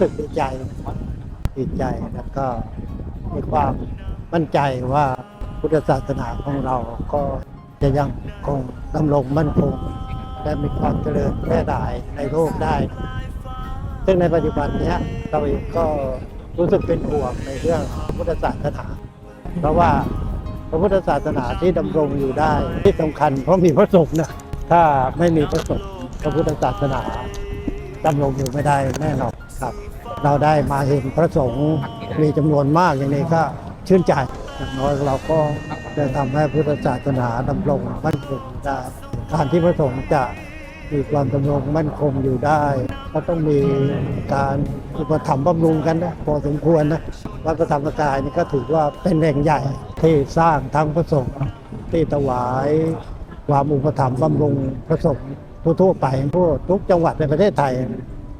สึกดีใจดีใจแล้วก็มีความมั่นใจว่าพุทธศาสนาของเราก็จะยังคงดำรงมั่นคง และมีความเจริญแพร่หลายในโลกได้ ซึ่งในปัจจุบันนี้เราเองก็รู้สึกเป็นห่วงในเรื่องพุทธศาสนา เพราะว่าพระพุทธศาสนาที่ดำรงอยู่ได้ที่สำคัญเพราะมีพระสงฆ์นะถ้าไม่มีพระสงฆ์พระพุทธศาสนาดำรงอยู่ไม่ได้แน่นอนครับ เราได้มาเห็นพระสงฆ์มีจำนวนมากอย่างนี้ก็ชื่นใจอย่างน้อยเราก็จะทำให้พุทธศาสนาดำรงมั่นคงได้การที่พระสงฆ์จะมีความดำรงมั่นคงอยู่ได้ ก็ต้องมีการอุปถัมภ์บำรุงกันนะพอสมควรนะวัดพระธรรมกายนี่ก็ถือว่าเป็นแหล่งใหญ่ที่สร้างทั้งพระสงฆ์ที่ถวายความอุปถัมภ์บำรุงพระสงฆ์ทั่วไปทั่วทุกจังหวัดในประเทศไทย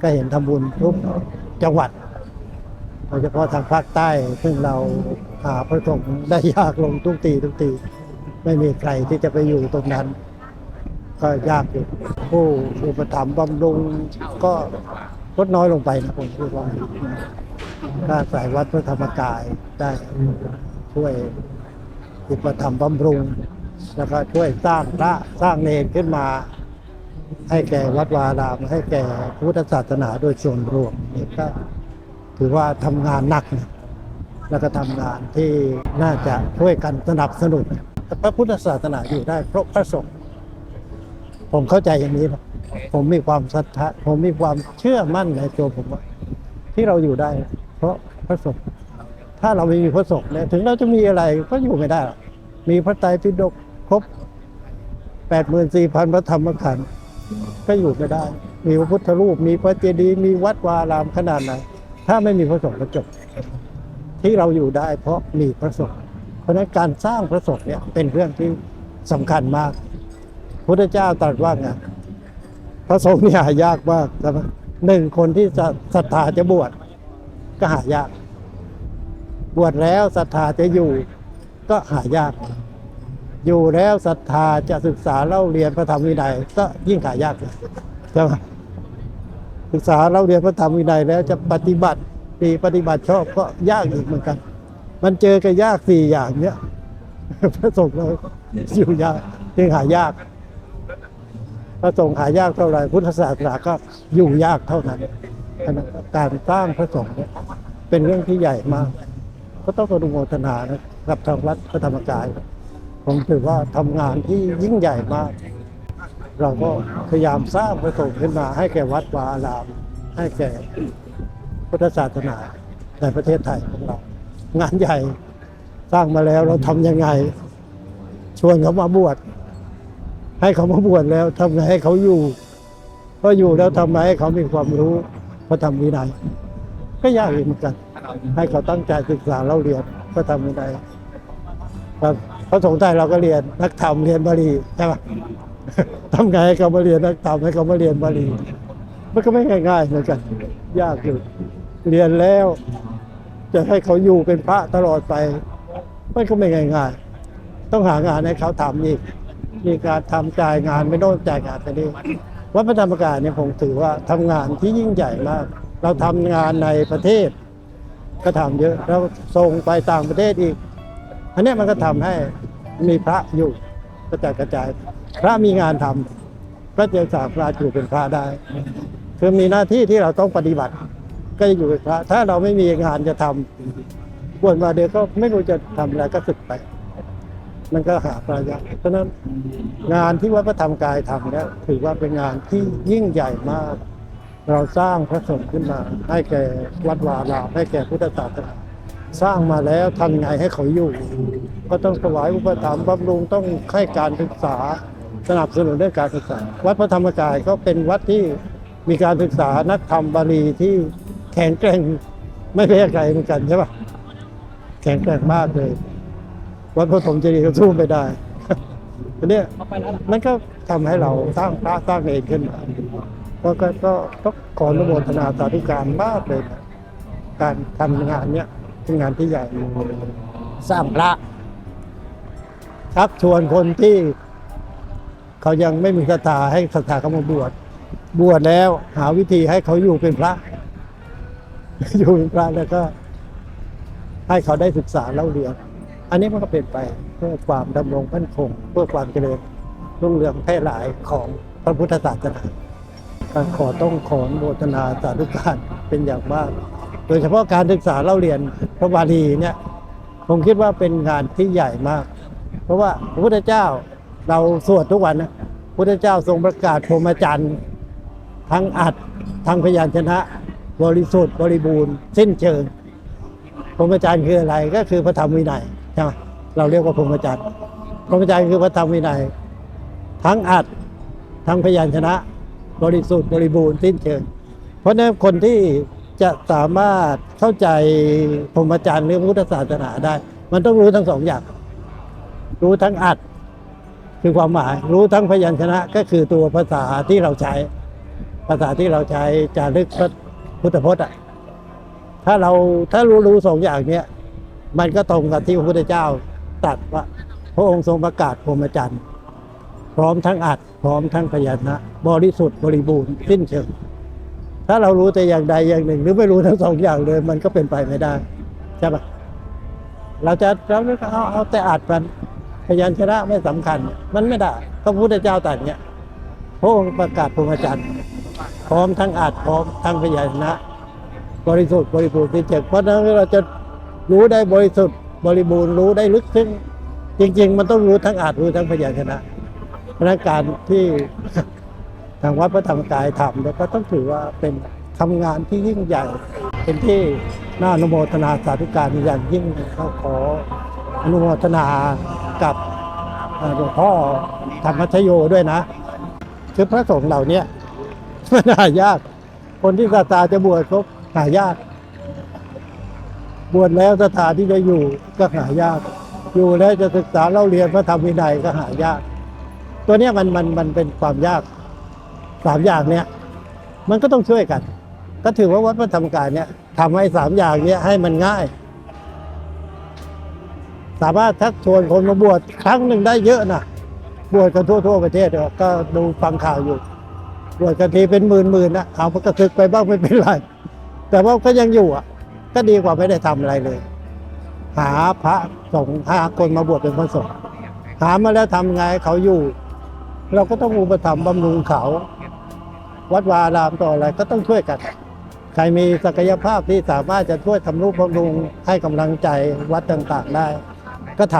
ก็เห็นทำบุญทุก จังหวัดโดยเฉพาะทางภาคใต้ ซึ่งเราหาพระสงฆ์ได้ยากลงทุกทีทุกทีไม่มีใครที่จะไปอยู่ตรงนั้น ก็ยากอยู่ผู้อุปถัมภ์บำรุงก็ลดน้อยลงไปนะผมคิดว่าถ้าสายวัดพระธรรมกายได้ช่วยอุปถัมภ์บำรุง แล้วก็ช่วยสร้างพระสร้างเนรขึ้นมา ให้แก่วัดวาอาราม ให้แก่พุทธศาสนาโดยส่วนรวมนี่ก็ถือว่าทำงานหนักนะแล้วก็ทำงานที่น่าจะช่วยกันสนับสนุนพระพุทธศาสนาอยู่ได้เพราะพระสงฆ์ผมเข้าใจอย่างนี้นะผมมีความศรัทธาผมมีความเชื่อมั่นในตัวผมว่าที่เราอยู่ได้ เพราะพระสงฆ์ถ้าเราไม่มีพระสงฆ์เนี่ยถึงเราจะมีอะไรก็อยู่ไม่ได้ มีพระไตรปิฎกครบแปดหมื่นสี่พันพระธรรมขันธ์ ก็อยู่ไม่ได้ มีพระพุทธรูป มีพระเจดีย์ มีวัดวารามขนาดไหน ถ้าไม่มีพระสงฆ์ก็จบ ที่เราอยู่ได้เพราะมีพระสงฆ์ เพราะนั้นการสร้างพระสงฆ์เนี่ยเป็นเรื่องที่สำคัญมาก พุทธเจ้าตรัสว่าไงพระสงฆ์เนี่ยหายากมากใช่ไหมหนึ่งคนที่จะศรัทธาจะบวชก็หายาก บวชแล้วศรัทธาจะอยู่ ก็หายาก อยู่แล้วศรัทธาจะศึกษาเล่าเรียนพระธรรมวินัยก็ยิ่งหายากเลยใช่ไหมศึกษาเล่าเรียนพระธรรมวินัยแล้วจะปฏิบัติดีปฏิบัติชอบก็ยากอีกเหมือนกัน มันเจอกับยากสี่อย่างเนี้ยพระสงฆ์เราอยู่ยากจึงหายาก พระสงฆ์หายากเท่าไหร่พุทธศาสนาก็อยู่ยากเท่านั้นการสร้างพระสงฆ์เนี่ยเป็นเรื่องที่ใหญ่มาก ก็ต้องอนุโมทนานะกับทางวัดพระธรรมกาย ผมถือว่าทำงานที่ยิ่งใหญ่มาก เราก็พยายามสร้างพระสงฆ์ขึ้นมา ให้แก่วัดวาอาราม ให้แก่พุทธศาสนาในประเทศไทยของเรา งานใหญ่สร้างมาแล้วเราทำยังไง ชวนเขามาบวชให้เขามาบวชแล้วทำไงให้เขาอยู่พออยู่แล้วทำไงให้เขามีความรู้พระธรรมวินัยก็ยากอีกเหมือนกัน ให้เขาตั้งใจศึกษาเล่าเรียนพระธรรมวินัยครับ พระสงฆ์ไทยเราก็เรียนนักธรรมเรียนบาลีใช่ไหมทำไงให้เขามาเรียนนักธรรมให้เขามาเรียนบาลีมันก็ไม่ง่ายๆเหมือนกัน ยากอยู่เรียนแล้ว จะให้เขาอยู่เป็นพระตลอดไปมันก็ไม่ง่ายๆต้องหางานให้เขาทำอีกมีการทำจ่ายงานไม่ต้องจ่ายงานแต่นี้วัดพระธรรมกายเนี่ยผมถือว่าทำงานที่ยิ่งใหญ่มาก เราทำงานในประเทศ ก็ทำเยอะแล้วส่งไปต่างประเทศอีก อันเนี้ยมันก็ทำให้ มีพระอยู่กระจายกระจาย พระมีงานทำก็จะสามารถอยู่เป็นพระได้ คือมีหน้าที่ที่เราต้องปฏิบัติ ก็จะอยู่เป็นพระ ถ้าเราไม่มีงานจะทำบวชมาเดียวก็ไม่รู้จะทำอะไรก็สึกไป มันก็หาประโยชน์เพราะฉะนั้นงานที่วัดพระธรรมกายทำเนี่ยถือว่าเป็นงานที่ยิ่งใหญ่มาก เราสร้างพระสงฆ์ขึ้นมา ให้แก่วัดวาอารามให้แก่พุทธศาสนา สร้างมาแล้วทำไงให้เขาอยู่ ก็ต้องถวายอุปถัมภ์บำรุงต้องให้การศึกษาสนับสนุนเรื่องการศึกษา วัดพระธรรมกายก็เป็นวัดที่มีการศึกษานักธรรมบาลีที่แข็งแกร่งไม่แพ้ใครเหมือนกันใช่ปะแข็งแกร่งมากเลย วัดพระสมเจดีย์ก็สู้ไม่ได้ทีเนี้ยมันก็ทำให้เราสร้างพระสร้างเองขึ้นมาก็ก็ก็ก็ขออนุโมทนาสาธุการมากเลย การทำงานเนี้ย เป็นงานที่ใหญ่สร้างพระชักชวนคนที่ เขายังไม่มีศรัทธาให้ศรัทธาเขามาบวชบวชแล้ว หาวิธีให้เขาอยู่เป็นพระ อยู่เป็นพระแล้วก็ ให้เขาได้ศึกษาเล่าเรียน อันนี้มันก็เป็นไปเพื่อความดำรงมั่นคง เพื่อความเจริญรุ่งเรืองแพร่หลายของพระพุทธศาสนาการขอต้องขอโมทนาสาธุการเป็นอย่างมาก โดยเฉพาะการศึกษาเล่าเรียน พระบาลีเนี่ยผมคิดว่าเป็นงานที่ใหญ่มาก เพราะว่าพระพุทธเจ้าเราสวดทุกวันนะพระพุทธเจ้าทรงประกาศพรหมจรรย์ทั้งอัดทั้งพยัญชนะ บริสุทธิ์บริบูรณ์สิ้นเชิงพรหมจรรย์คืออะไรก็คือพระธรรมวินัยใช่ไหมเราเรียกว่าพรหมจรรย์พรหมจรรย์คือพระธรรมวินัย ทั้งอัดทั้งพยัญชนะ บริสุทธิ์บริบูรณ์สิ้นเชิง เพราะฉะนั้นคนที่ จะสามารถเข้าใจพรหมจรรย์หรือพุทธศาสนาได้ มันต้องรู้ทั้งสองอย่าง รู้ทั้งอัดคือความหมาย รู้ทั้งพยัญชนะก็คือตัวภาษาที่เราใช้ ภาษาที่เราใช้จารึกพระพุทธพจน์อะถ้าเราถ้ารู้รู้สองอย่างเนี้ยมันก็ตรงกับที่พระพุทธเจ้าตรัสว่า พระองค์ทรงประกาศพรหมจรรย์ พร้อมทั้งอัดพร้อมทั้งพยัญชนะ บริสุทธิ์บริบูรณ์สิ้นเชิง ถ้าเรารู้แต่อย่างใดอย่างหนึ่ง หรือไม่รู้ทั้งสองอย่างเลย มันก็เป็นไปไม่ได้ใช่ปะเราจะเราเอาเอาแต่อัดมันพยัญชนะไม่สำคัญ มันไม่ได้พระพุทธเจ้าตรัสเนี่ยพระองค์ประกาศพรหมจรรย์พร้อมทั้งอัดพร้อมทั้งพยัญชนะ บริสุทธิ์บริบูรณ์ที่เจ็ดเพราะนั้นเราจะรู้ได้บริสุทธิ์บริบูรณ์รู้ได้ลึกซึ้งจริง ๆ มันต้องรู้ทั้งอาจรู้ทั้งพยัญชนะเพราะนั้นการที่ ทางวัดพระธรรมกายทำเนี่ยก็ต้องถือว่าเป็นทำงานที่ยิ่งใหญ่ เป็นที่น่าอนุโมทนาสาธุการอย่างยิ่งก็ขออนุโมทนากับหลวงพ่อธรรมชโยด้วยนะ คือพระสงฆ์เหล่านี้มันหายาก คนที่ศรัทธาจะบวชก็หายาก บวชแล้วสถาที่จะอยู่ก็หายาก อยู่แล้วจะศึกษาเล่าเรียนพระธรรมวินัยก็หายาก ตัวนี้มันมันมันเป็นความยาก สามอย่างเนี้ยมันก็ต้องช่วยกัน ก็ถือว่าวัดพระธรรมกายเนี่ยทำให้สามอย่างเนี้ยให้มันง่าย สามารถทักชวนคนมาบวชครั้งหนึ่งได้เยอะนะบวชกันทั่วทั่วๆประเทศเก็ดูฟังข่าวอยู่ บวชกันทีเป็นหมื่นๆนะเอาพระกระทึกไปบ้างไม่เป็นไรแต่ว่าก็ยังอยู่อะ ก็ดีกว่าไม่ได้ทำอะไรเลย หาพระสงฆ์หาคนมาบวชเป็นพระสงฆ์หามาแล้วทำไงเขาอยู่ เราก็ต้องอุปถัมภ์บำรุงเขา วัดวารามต่ออะไรก็ต้องช่วยกัน ใครมีศักยภาพที่สามารถจะช่วยทำรูปบำรุงให้กำลังใจวัดต่างๆได้ ก็ท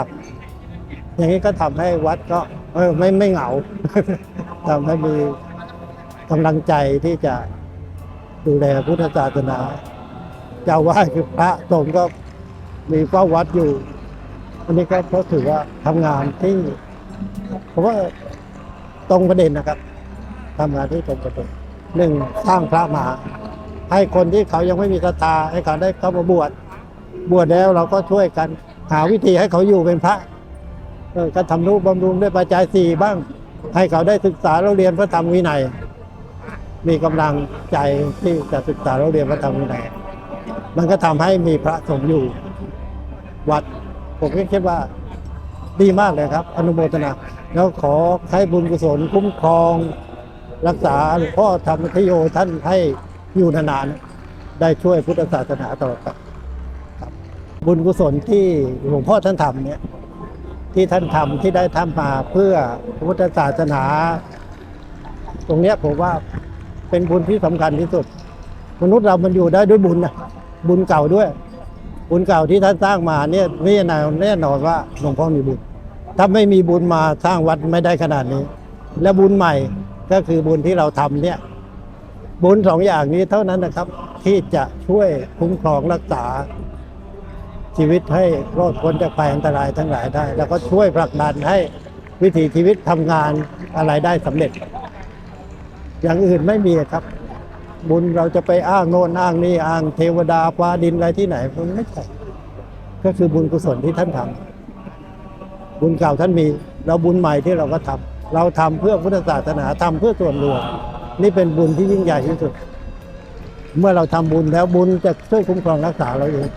ำอย่างนี้ก็ทำให้วัดก็เออไม่ไม่เหงาทำให้มีกำลังใจที่จะดูแลพุทธศาสนาเจ้าว่าคือพระสงฆ์ก็มีเฝ้าวัดอยู่อันนี้ก็เพราะถือว่าทำงานที่ผมว่าตรงประเด็นนะครับทำงานที่ตรงประเด็น หนึ่งสร้างพระมหา ให้คนที่เขายังไม่มีศรัทธาให้เขาได้เข้ามาบวชบวชแล้วเราก็ช่วยกันหาวิธีให้เขาอยู่เป็นพระก็ทำนุบำรุงด้วยปัจจัยสี่บ้าง ให้เขาได้ศึกษาเราเรียนพระธรรมวินัย มีกำลังใจที่จะศึกษาเราเรียนพระธรรมวินัยมันก็ทำให้มีพระสงฆ์อยู่ วัดผมก็คิดว่าดีมากเลยครับ อนุโมทนา แล้วขอให้บุญกุศลคุ้มครอง รักษาหลวงพ่อธรรมทโยท่านให้อยู่นานๆได้ช่วยพุทธศาสนาต่อไปครับบุญกุศลที่หลวงพ่อท่านทำเนี่ยที่ท่านทำที่ได้ทำมาเพื่อพุทธศาสนา ตรงเนี้ยผมว่าเป็นบุญที่สำคัญที่สุด มนุษย์เรามันอยู่ได้ด้วยบุญนะบุญเก่าด้วย บุญเก่าที่ท่านสร้างมาเนี่ยนี่แน่แน่นอนว่าหลวงพ่อมีบุญ ถ้าไม่มีบุญมาสร้างวัดไม่ได้ขนาดนี้ และบุญใหม่ ก็คือบุญที่เราทำเนี่ย บุญสองอย่างนี้เท่านั้นนะครับ ที่จะช่วยคุ้มครองรักษาชีวิตให้รอดพ้นจากภัยอันตรายทั้งหลายได้ แล้วก็ช่วยผลักดันให้วิถีชีวิตทำงานอะไรได้สำเร็จ อย่างอื่นไม่มีครับ บุญเราจะไปอ้างโน่นอ้างนี่อ้างเทวดาฟ้าดินอะไรที่ไหนมันไม่ใช่ก็คือบุญกุศลที่ท่านทำบุญเก่าท่านมีเราบุญใหม่ที่เราก็ทำ เราทำเพื่อพุทธศาสนาทำเพื่อส่วนรวมนี่เป็นบุญที่ยิ่งใหญ่ที่สุด เมื่อเราทำบุญแล้วบุญจะช่วยคุ้มครองรักษาเราเอง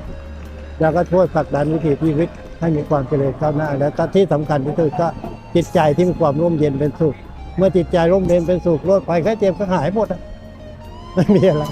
แล้วก็ช่วยผลักดันวิถีชีวิตให้มีความเจริญก้าวหน้า แล้วก็ที่สำคัญที่สุดก็จิตใจที่มีความร่มเย็นเป็นสุข เมื่อจิตใจร่มเย็นเป็นสุขโรคภัยไข้เจ็บก็หายหมดไม่มีอะไร